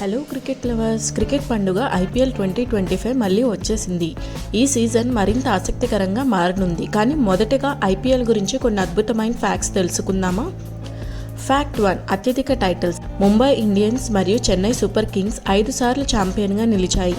Hello cricket lovers cricket పండుగ IPL twenty twenty five మళ్ళీ వచ్చేసింది. ఈ సీజన్ మరింత ఆసక్తికరంగా మారనుంది. కానీ మొదటగా ఐపీఎల్ గురించి కొన్ని అద్భుతమైన ఫ్యాక్ట్స్ తెలుసుకుందామా? ఫ్యాక్ట్ వన్ అత్యధిక టైటిల్స్. ముంబై ఇండియన్స్ మరియు చెన్నై సూపర్ కింగ్స్ ఐదు సార్లు ఛాంపియన్గా నిలిచాయి.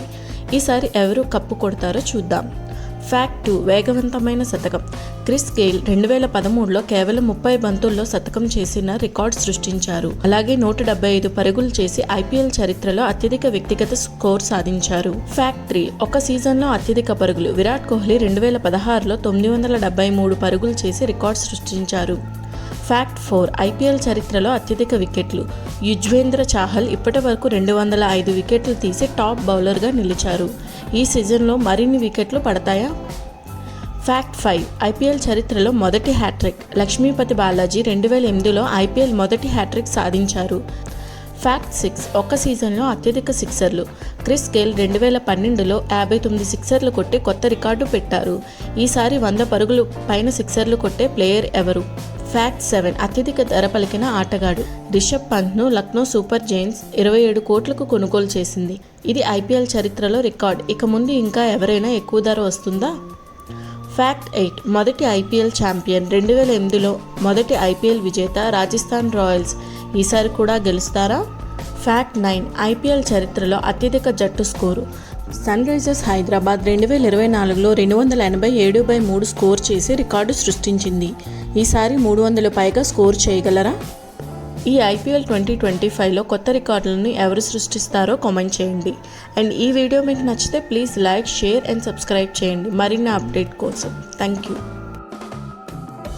ఈసారి ఎవరు కప్పు కొడతారో చూద్దాం. ఫ్యాక్ట్ టూ వేగవంతమైన శతకం. క్రిస్ గెయిల్ రెండు వేల పదమూడులో కేవలం ముప్పై బంతుల్లో శతకం చేసిన రికార్డ్ సృష్టించారు. అలాగే నూట డెబ్బై ఐదు పరుగులు చేసి ఐపీఎల్ చరిత్రలో అత్యధిక వ్యక్తిగత స్కోర్ సాధించారు. ఫ్యాక్ట్ త్రీ ఒక సీజన్లో అత్యధిక పరుగులు. విరాట్ కోహ్లీ రెండు వేల పదహారులో తొమ్మిది వందల డెబ్బై మూడు పరుగులు చేసి రికార్డ్ సృష్టించారు. ఫ్యాక్ట్ ఫోర్ ఐపీఎల్ చరిత్రలో అత్యధిక వికెట్లు. యుజ్వేంద్ర చాహల్ ఇప్పటి వరకు రెండు వందల ఐదు వికెట్లు తీసి టాప్ బౌలర్గా నిలిచారు. ఈ సీజన్లో మరిన్ని వికెట్లు పడతాయా? ఫ్యాక్ట్ ఫైవ్ ఐపీఎల్ చరిత్రలో మొదటి హ్యాట్రిక్. లక్ష్మీపతి బాలాజీ రెండు వేల ఎనిమిదిలో ఐపీఎల్ మొదటి హ్యాట్రిక్ సాధించారు. ఫ్యాక్ట్ సిక్స్ ఒక్క సీజన్లో అత్యధిక సిక్సర్లు. క్రిస్ గేల్ రెండు వేల పన్నెండులో యాభై తొమ్మిది సిక్సర్లు కొట్టి కొత్త రికార్డు పెట్టారు. ఈసారి వంద పరుగులు పైన సిక్సర్లు కొట్టే ప్లేయర్ ఎవరు? ఫ్యాక్ట్ సెవెన్ అత్యధిక ధర పలికిన ఆటగాడు రిషబ్ పంత్ను లక్నో సూపర్ జైన్స్ ఇరవై ఏడు కోట్లకు కొనుగోలు చేసింది. ఇది ఐపీఎల్ చరిత్రలో రికార్డ్. ఇక ముందు ఇంకా ఎవరైనా ఎక్కువ ధర వస్తుందా? ఫ్యాక్ట్ ఎయిట్ మొదటి ఐపీఎల్ ఛాంపియన్ రెండు వేల ఎనిమిదిలో మొదటి ఐపీఎల్ విజేత రాజస్థాన్ రాయల్స్ ఈసారి కూడా గెలుస్తారా? ఫ్యాక్ట్ నైన్ ఐపీఎల్ చరిత్రలో అత్యధిక జట్టు స్కోరు. సన్ రైజర్స్ హైదరాబాద్ రెండు వేల ఇరవై నాలుగులో రెండు వందల ఎనభై ఏడు బై మూడు స్కోర్ చేసి రికార్డు సృష్టించింది. ఈసారి మూడు వందల పైగా స్కోర్ చేయగలరా? ఈ ఐపీఎల్ ట్వంటీ ట్వంటీ ఫైవ్లో కొత్త రికార్డులను ఎవరు సృష్టిస్తారో కామెంట్ చేయండి. అండ్ ఈ వీడియో మీకు నచ్చితే please like share and subscribe చేయండి. మరిన్ని అప్డేట్ కోసం. Thank you.